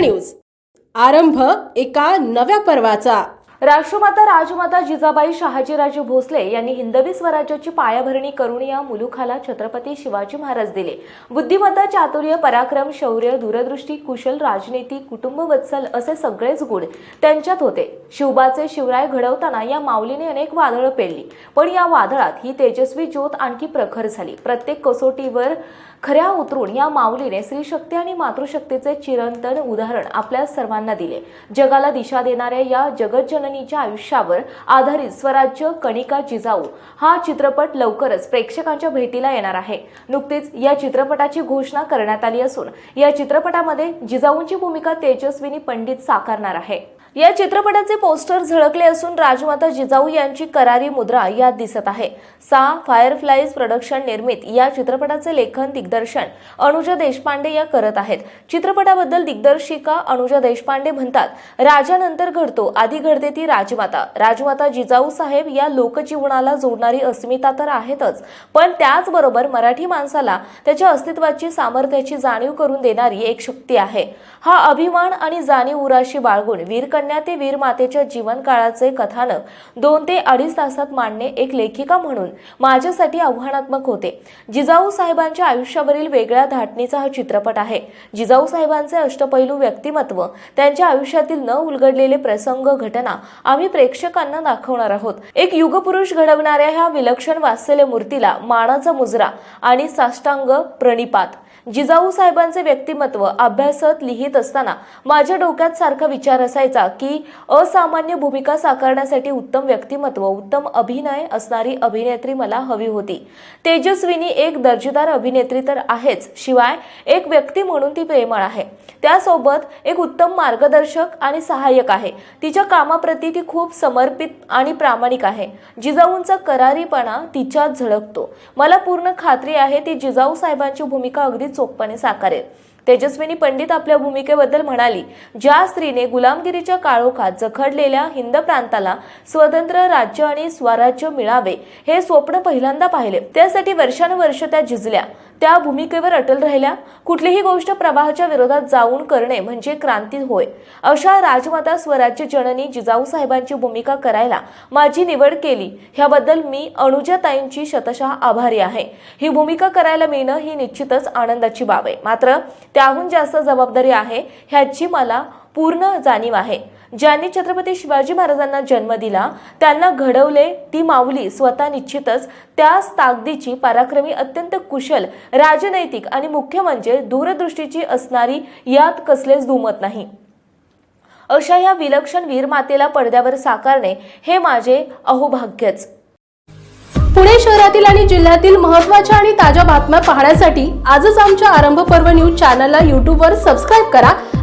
News. आरंभ एका नव्या पर्वाचा. राष्ट्रमाता राजमाता जिजाबाई शहाजीराजे भोसले यांनी हिंदवी स्वराज्याची पायाभरणी करून या मुलुखाला छत्रपती शिवाजी महाराज दिले. बुद्धिमत्ता चातुर्य पराक्रम शौर्य दूरदृष्टी कुशल राजनीती कुटुंब वत्सल असे सगळेच गुण त्यांच्यात होते. शिवबाचे शिवराय घडवताना या माऊलीने अनेक वादळं पेलली. पण या वादळात ही तेजस्वी ज्योत आणखी प्रखर झाली. प्रत्येक कसोटीवर खऱ्या उतरून या माऊलीने स्त्रीशक्ती आणि मातृशक्तीचे चिरंतन उदाहरण आपल्या सर्वांना दिले. जगाला दिशा देणाऱ्या या जगज्जननीच्या आयुष्यावर आधारित स्वराज्य कणिका जिजाऊ हा चित्रपट लवकरच प्रेक्षकांच्या भेटीला येणार आहे. नुकतीच या चित्रपटाची घोषणा करण्यात आली असून या चित्रपटामध्ये जिजाऊंची भूमिका तेजस्विनी पंडित साकारणार आहे. या चित्रपटाचे पोस्टर झळकले असून राजमाता जिजाऊ यांची करारी मुद्रा यात दिसत आहे. सा फायरफ्लाईज प्रोडक्शन निर्मित या चित्रपटाचे लेखन दिग्दर्शन अनुजा देशपांडे या करत आहेत. चित्रपटाबद्दल दिग्दर्शिका अनुजा देशपांडे म्हणतात राजानंतर घडतो आधी घडते ती राजमाता. राजमाता जिजाऊ साहेब या लोकजीवनाला जोडणारी अस्मिता तर आहेतच पण त्याचबरोबर मराठी माणसाला त्याच्या अस्तित्वाची सामर्थ्याची जाणीव करून देणारी एक शक्ती आहे. हा अभिमान आणि जाणीव उराशी बाळगून वीरकन्या ते वीर मातेच्या जीवन काळाचे कथानक दोन ते अडीच तासात मांडणे एक लेखिका म्हणून माझ्यासाठी आव्हानात्मक होते. जिजाऊ साहेबांच्या आयुष्यावरील वेगळ्या धाटणीचा हा चित्रपट आहे. जिजाऊ साहेबांचे अष्टपैलू व्यक्तिमत्व त्यांच्या आयुष्यातील न उलगडलेले प्रसंग घटना आम्ही प्रेक्षकांना दाखवणार आहोत. एक युगपुरुष घडवणाऱ्या ह्या विलक्षण वात्सल्य मूर्तीला मानाचा मुजरा आणि साष्टांग प्रणिपात. जिजाऊ साहेबांचे व्यक्तिमत्व अभ्यासत लिहित असताना माझ्या डोक्यात सारखा विचार असायचा की असामान्य भूमिका साकारण्यासाठी उत्तम व्यक्तिमत्व उत्तम अभिनय असणारी अभिनेत्री मला हवी होती. तेजस्विनी एक दर्जेदार अभिनेत्री तर आहेच शिवाय एक व्यक्ती म्हणून ती प्रेमळ आहे. त्यासोबत एक उत्तम मार्गदर्शक आणि सहाय्यक आहे. तिच्या कामाप्रती ती खूप समर्पित आणि प्रामाणिक आहे. जिजाऊंचा करारीपणा तिच्यात झळकतो. मला पूर्ण खात्री आहे ती जिजाऊ साहेबांची भूमिका अगदी चोखपणे साकारेल. तेजस्विनी पंडित आपल्या भूमिकेबद्दल म्हणाली ज्या स्त्रीने गुलामगिरीच्या काळोखात जखडलेल्या हिंद प्रांताला स्वतंत्र राज्य आणि स्वराज्य मिळावे हे स्वप्न पहिल्यांदा पाहिले. त्यासाठी वर्षानुवर्ष त्या झिजल्या. त्या भूमिकेवर अटल राहिल्या. कुठलीही गोष्ट प्रवाहाच्या विरोधात जाऊन करणे म्हणजे क्रांती होय. अशा राजमाता स्वराज्य जननी जिजाऊ साहेबांची भूमिका करायला माझी निवड केली. ह्याबद्दल मी अनुजाताईंची शतशः आभारी आहे. ही भूमिका करायला मिळणं ही निश्चितच आनंदाची बाब आहे. मात्र त्याहून जास्त जबाबदारी आहे ह्याची मला पूर्ण जाणीव आहे. ज्यांनी छत्रपती शिवाजी महाराजांना जन्म दिला त्यांना घडवले ती माऊली स्वतः निश्चितच त्याच ताकदीची पराक्रमी अत्यंत कुशल राजनैतिक आणि मुख्य म्हणजे दूरदृष्टीची असणारी यात कसलेच दुमत नाही. अशा या विलक्षण वीरमातेला पडद्यावर साकारणे हे माझे अहोभाग्यच. पुणे शहरातील आणि जिल्ह्यातील महत्त्वाच्या आणि ताज्या बातम्या पाहण्यासाठी आजच आमच्या आरंभ पर्व न्यूज चॅनलला यूट्यूबवर सबस्क्राईब करा.